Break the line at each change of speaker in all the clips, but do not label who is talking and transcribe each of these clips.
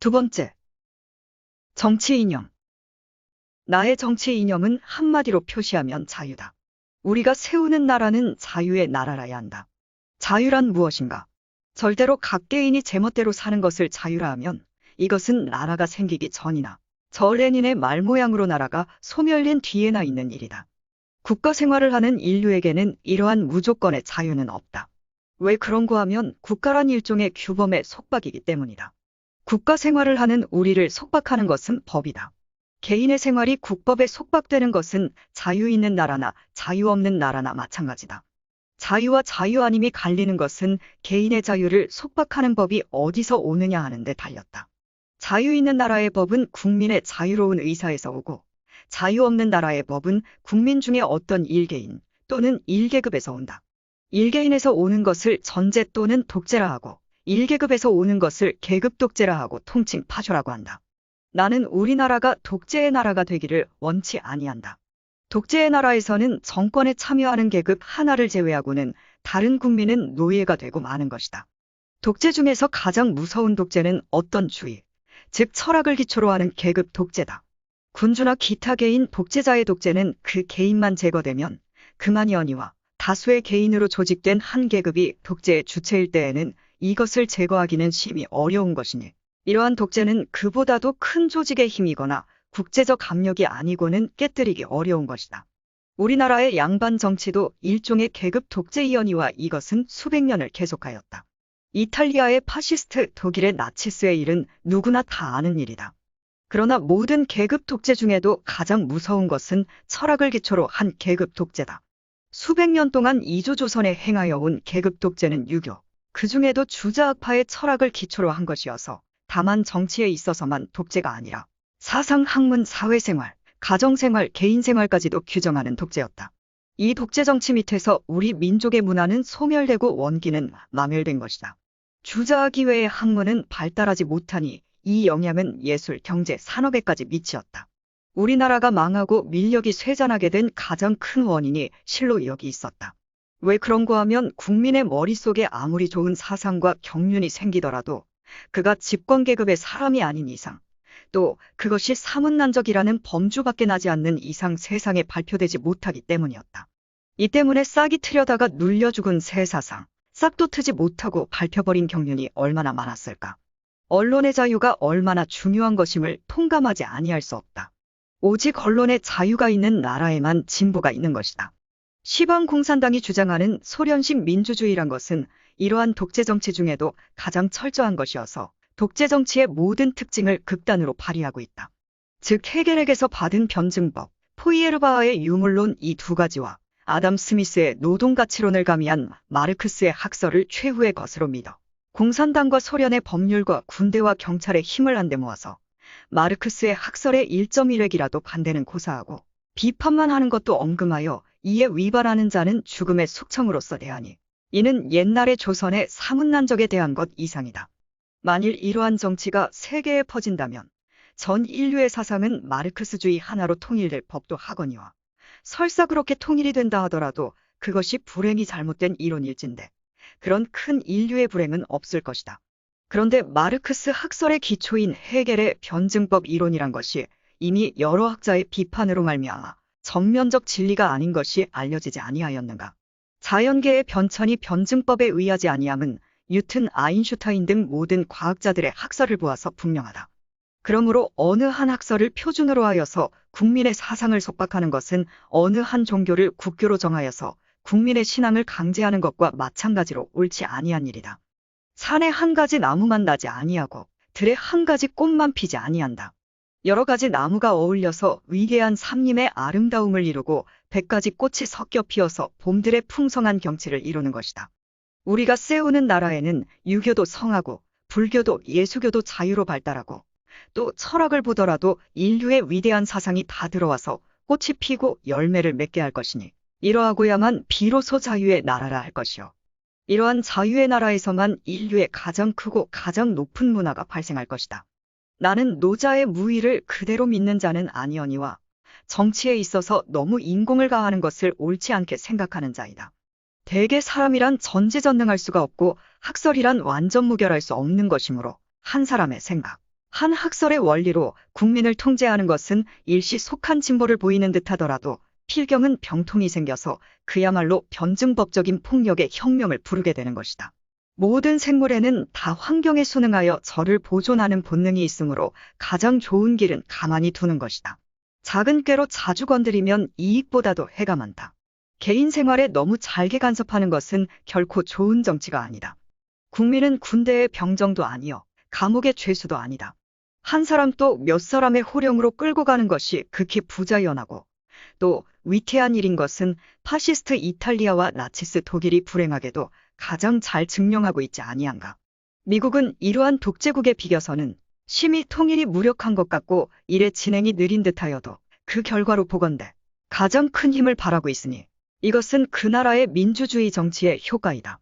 두 번째. 정치 이념. 나의 정치 이념은 한마디로 표시하면 자유다. 우리가 세우는 나라는 자유의 나라라야 한다. 자유란 무엇인가? 절대로 각 개인이 제멋대로 사는 것을 자유라 하면 이것은 나라가 생기기 전이나 저 레닌의 말 모양으로 나라가 소멸된 뒤에나 있는 일이다. 국가 생활을 하는 인류에게는 이러한 무조건의 자유는 없다. 왜 그런가 하면 국가란 일종의 규범의 속박이기 때문이다. 국가 생활을 하는 우리를 속박하는 것은 법이다. 개인의 생활이 국법에 속박되는 것은 자유 있는 나라나 자유 없는 나라나 마찬가지다. 자유와 자유 아님이 갈리는 것은 개인의 자유를 속박하는 법이 어디서 오느냐 하는 데 달렸다. 자유 있는 나라의 법은 국민의 자유로운 의사에서 오고 자유 없는 나라의 법은 국민 중에 어떤 일개인 또는 일계급에서 온다. 일개인에서 오는 것을 전제 또는 독재라 하고 일계급에서 오는 것을 계급 독재라 하고 통칭 파쇼라고 한다. 나는 우리나라가 독재의 나라가 되기를 원치 아니한다. 독재의 나라에서는 정권에 참여하는 계급 하나를 제외하고는 다른 국민은 노예가 되고 마는 것이다. 독재 중에서 가장 무서운 독재는 어떤 주의, 즉 철학을 기초로 하는 계급 독재다. 군주나 기타 개인 독재자의 독재는 그 개인만 제거되면 그만이 아니와 다수의 개인으로 조직된 한 계급이 독재의 주체일 때에는 이것을 제거하기는 심히 어려운 것이니 이러한 독재는 그보다도 큰 조직의 힘이거나 국제적 압력이 아니고는 깨뜨리기 어려운 것이다. 우리나라의 양반 정치도 일종의 계급 독재이언이와 이것은 수백 년을 계속하였다. 이탈리아의 파시스트, 독일의 나치스의 일은 누구나 다 아는 일이다. 그러나 모든 계급 독재 중에도 가장 무서운 것은 철학을 기초로 한 계급 독재다. 수백 년 동안 이조 조선에 행하여 온 계급 독재는 유교, 그 중에도 주자학파의 철학을 기초로 한 것이어서 다만 정치에 있어서만 독재가 아니라 사상, 학문, 사회생활, 가정생활, 개인생활까지도 규정하는 독재였다. 이 독재 정치 밑에서 우리 민족의 문화는 소멸되고 원기는 마멸된 것이다. 주자학 이외의 학문은 발달하지 못하니 이 영향은 예술, 경제, 산업에까지 미치었다. 우리나라가 망하고 민력이 쇠잔하게 된 가장 큰 원인이 실로 여기 있었다. 왜 그런가 하면 국민의 머릿속에 아무리 좋은 사상과 경륜이 생기더라도 그가 집권계급의 사람이 아닌 이상 또 그것이 사문난적이라는 범주밖에 나지 않는 이상 세상에 발표되지 못하기 때문이었다. 이 때문에 싹이 트려다가 눌려 죽은 새 사상, 싹도 트지 못하고 밟혀버린 경륜이 얼마나 많았을까. 언론의 자유가 얼마나 중요한 것임을 통감하지 아니할 수 없다. 오직 언론의 자유가 있는 나라에만 진보가 있는 것이다. 시방 공산당이 주장하는 소련식 민주주의란 것은 이러한 독재 정치 중에도 가장 철저한 것이어서 독재 정치의 모든 특징을 극단으로 발휘하고 있다. 즉 헤겔에게서 받은 변증법, 포이에르바하의 유물론 이 두 가지와 아담 스미스의 노동 가치론을 가미한 마르크스의 학설을 최후의 것으로 믿어 공산당과 소련의 법률과 군대와 경찰의 힘을 한데 모아서 마르크스의 학설의 1.1획이라도 반대는 고사하고 비판만 하는 것도 엉금하여 이에 위반하는 자는 죽음의 숙청으로서 대하니 이는 옛날의 조선의 사문난적에 대한 것 이상이다. 만일 이러한 정치가 세계에 퍼진다면 전 인류의 사상은 마르크스주의 하나로 통일될 법도 하거니와 설사 그렇게 통일이 된다 하더라도 그것이 불행이 잘못된 이론일진데 그런 큰 인류의 불행은 없을 것이다. 그런데 마르크스 학설의 기초인 헤겔의 변증법 이론이란 것이 이미 여러 학자의 비판으로 말미암아 정면적 진리가 아닌 것이 알려지지 아니하였는가. 자연계의 변천이 변증법에 의하지 아니함은 뉴튼, 아인슈타인 등 모든 과학자들의 학설을 보아서 분명하다. 그러므로 어느 한 학설을 표준으로 하여서 국민의 사상을 속박하는 것은 어느 한 종교를 국교로 정하여서 국민의 신앙을 강제하는 것과 마찬가지로 옳지 아니한 일이다. 산에 한 가지 나무만 나지 아니하고 들에 한 가지 꽃만 피지 아니한다. 여러 가지 나무가 어울려서 위대한 삼림의 아름다움을 이루고 백 가지 꽃이 섞여 피어서 봄들의 풍성한 경치를 이루는 것이다. 우리가 세우는 나라에는 유교도 성하고 불교도 예수교도 자유로 발달하고 또 철학을 보더라도 인류의 위대한 사상이 다 들어와서 꽃이 피고 열매를 맺게 할 것이니 이러하고야만 비로소 자유의 나라라 할 것이요. 이러한 자유의 나라에서만 인류의 가장 크고 가장 높은 문화가 발생할 것이다. 나는 노자의 무의를 그대로 믿는 자는 아니오니와 정치에 있어서 너무 인공을 가하는 것을 옳지 않게 생각하는 자이다. 대개 사람이란 전지전능할 수가 없고 학설이란 완전 무결할 수 없는 것이므로 한 사람의 생각, 한 학설의 원리로 국민을 통제하는 것은 일시 속한 진보를 보이는 듯하더라도 필경은 병통이 생겨서 그야말로 변증법적인 폭력의 혁명을 부르게 되는 것이다. 모든 생물에는 다 환경에 순응하여 저를 보존하는 본능이 있으므로 가장 좋은 길은 가만히 두는 것이다. 작은 꾀로 자주 건드리면 이익보다도 해가 많다. 개인 생활에 너무 잘게 간섭하는 것은 결코 좋은 정치가 아니다. 국민은 군대의 병정도 아니요, 감옥의 죄수도 아니다. 한 사람 또 몇 사람의 호령으로 끌고 가는 것이 극히 부자연하고 또 위태한 일인 것은 파시스트 이탈리아와 나치스 독일이 불행하게도 가장 잘 증명하고 있지 아니한가. 미국은 이러한 독재국에 비겨서는 심히 통일이 무력한 것 같고 일의 진행이 느린 듯하여도 그 결과로 보건대 가장 큰 힘을 발하고 있으니 이것은 그 나라의 민주주의 정치의 효과이다.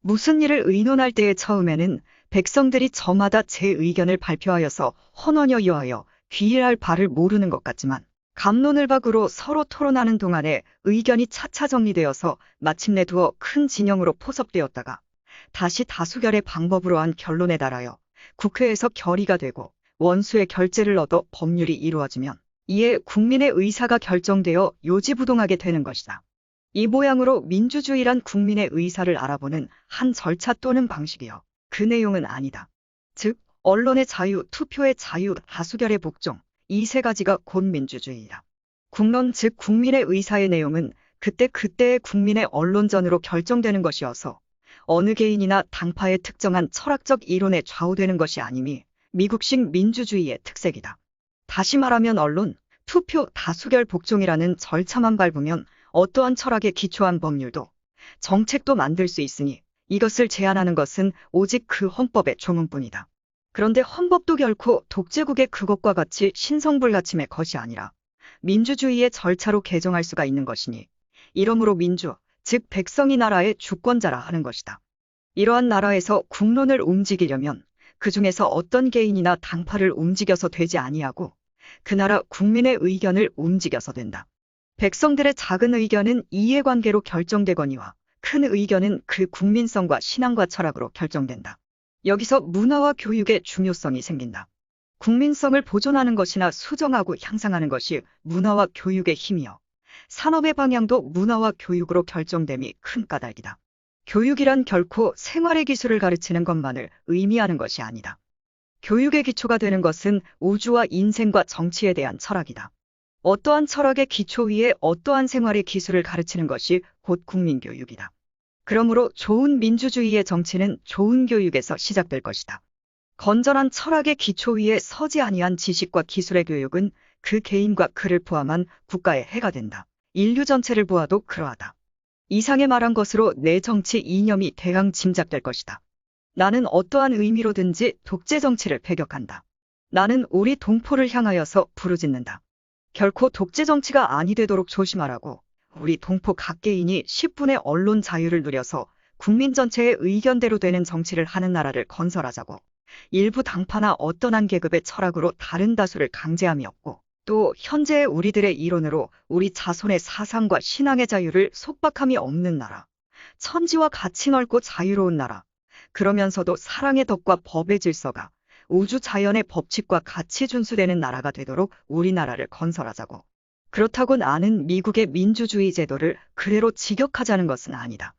무슨 일을 의논할 때의 처음에는 백성들이 저마다 제 의견을 발표하여서 헌언여 여하여 귀일할 바를 모르는 것 같지만 감론을 박으로 서로 토론하는 동안에 의견이 차차 정리되어서 마침내 두어 큰 진영으로 포섭되었다가 다시 다수결의 방법으로 한 결론에 달하여 국회에서 결의가 되고 원수의 결재를 얻어 법률이 이루어지면 이에 국민의 의사가 결정되어 요지부동하게 되는 것이다. 이 모양으로 민주주의란 국민의 의사를 알아보는 한 절차 또는 방식이요. 그 내용은 아니다. 즉, 언론의 자유, 투표의 자유, 다수결의 복종, 이 세 가지가 곧 민주주의다. 국론 즉 국민의 의사의 내용은 그때 그때의 국민의 언론전으로 결정되는 것이어서 어느 개인이나 당파의 특정한 철학적 이론에 좌우되는 것이 아님이 미국식 민주주의의 특색이다. 다시 말하면 언론, 투표, 다수결 복종이라는 절차만 밟으면 어떠한 철학에 기초한 법률도 정책도 만들 수 있으니 이것을 제안하는 것은 오직 그 헌법의 조문뿐이다. 그런데 헌법도 결코 독재국의 그것과 같이 신성불가침의 것이 아니라 민주주의의 절차로 개정할 수가 있는 것이니 이러므로 민주, 즉 백성이 나라의 주권자라 하는 것이다. 이러한 나라에서 국론을 움직이려면 그 중에서 어떤 개인이나 당파를 움직여서 되지 아니하고 그 나라 국민의 의견을 움직여서 된다. 백성들의 작은 의견은 이해관계로 결정되거니와 큰 의견은 그 국민성과 신앙과 철학으로 결정된다. 여기서 문화와 교육의 중요성이 생긴다. 국민성을 보존하는 것이나 수정하고 향상하는 것이 문화와 교육의 힘이요. 산업의 방향도 문화와 교육으로 결정됨이 큰 까닭이다. 교육이란 결코 생활의 기술을 가르치는 것만을 의미하는 것이 아니다. 교육의 기초가 되는 것은 우주와 인생과 정치에 대한 철학이다. 어떠한 철학의 기초 위에 어떠한 생활의 기술을 가르치는 것이 곧 국민교육이다. 그러므로 좋은 민주주의의 정치는 좋은 교육에서 시작될 것이다. 건전한 철학의 기초 위에 서지 아니한 지식과 기술의 교육은 그 개인과 그를 포함한 국가의 해가 된다. 인류 전체를 보아도 그러하다. 이상에 말한 것으로 내 정치 이념이 대강 짐작될 것이다. 나는 어떠한 의미로든지 독재 정치를 배격한다. 나는 우리 동포를 향하여서 부르짖는다. 결코 독재 정치가 아니 되도록 조심하라고 우리 동포 각 개인이 10분의 언론 자유를 누려서 국민 전체의 의견대로 되는 정치를 하는 나라를 건설하자고 일부 당파나 어떤 한 계급의 철학으로 다른 다수를 강제함이 없고 또 현재의 우리들의 이론으로 우리 자손의 사상과 신앙의 자유를 속박함이 없는 나라 천지와 같이 넓고 자유로운 나라 그러면서도 사랑의 덕과 법의 질서가 우주 자연의 법칙과 같이 준수되는 나라가 되도록 우리나라를 건설하자고. 그렇다고 나는 미국의 민주주의 제도를 그대로 직역하자는 것은 아니다.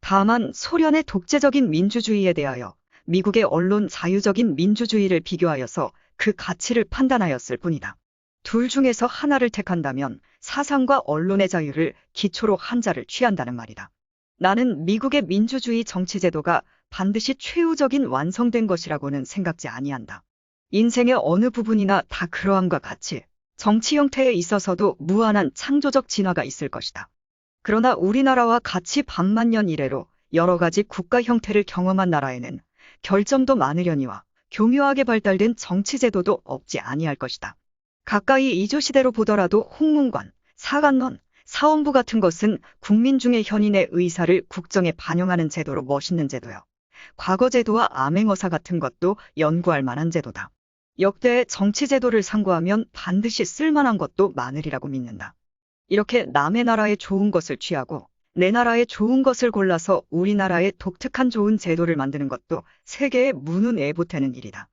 다만 소련의 독재적인 민주주의에 대하여 미국의 언론 자유적인 민주주의를 비교하여서 그 가치를 판단하였을 뿐이다. 둘 중에서 하나를 택한다면 사상과 언론의 자유를 기초로 한자를 취한다는 말이다. 나는 미국의 민주주의 정치제도가 반드시 최후적인 완성된 것이라고는 생각지 아니한다. 인생의 어느 부분이나 다 그러함과 같이 정치 형태에 있어서도 무한한 창조적 진화가 있을 것이다. 그러나 우리나라와 같이 반만 년 이래로 여러 가지 국가 형태를 경험한 나라에는 결점도 많으려니와 교묘하게 발달된 정치 제도도 없지 아니할 것이다. 가까이 이조 시대로 보더라도 홍문관, 사관원, 사원부 같은 것은 국민 중의 현인의 의사를 국정에 반영하는 제도로 멋있는 제도요. 과거 제도와 암행어사 같은 것도 연구할 만한 제도다. 역대의 정치 제도를 상고하면 반드시 쓸만한 것도 많으리라고 믿는다. 이렇게 남의 나라의 좋은 것을 취하고 내 나라의 좋은 것을 골라서 우리나라의 독특한 좋은 제도를 만드는 것도 세계의 문운애보태는 일이다.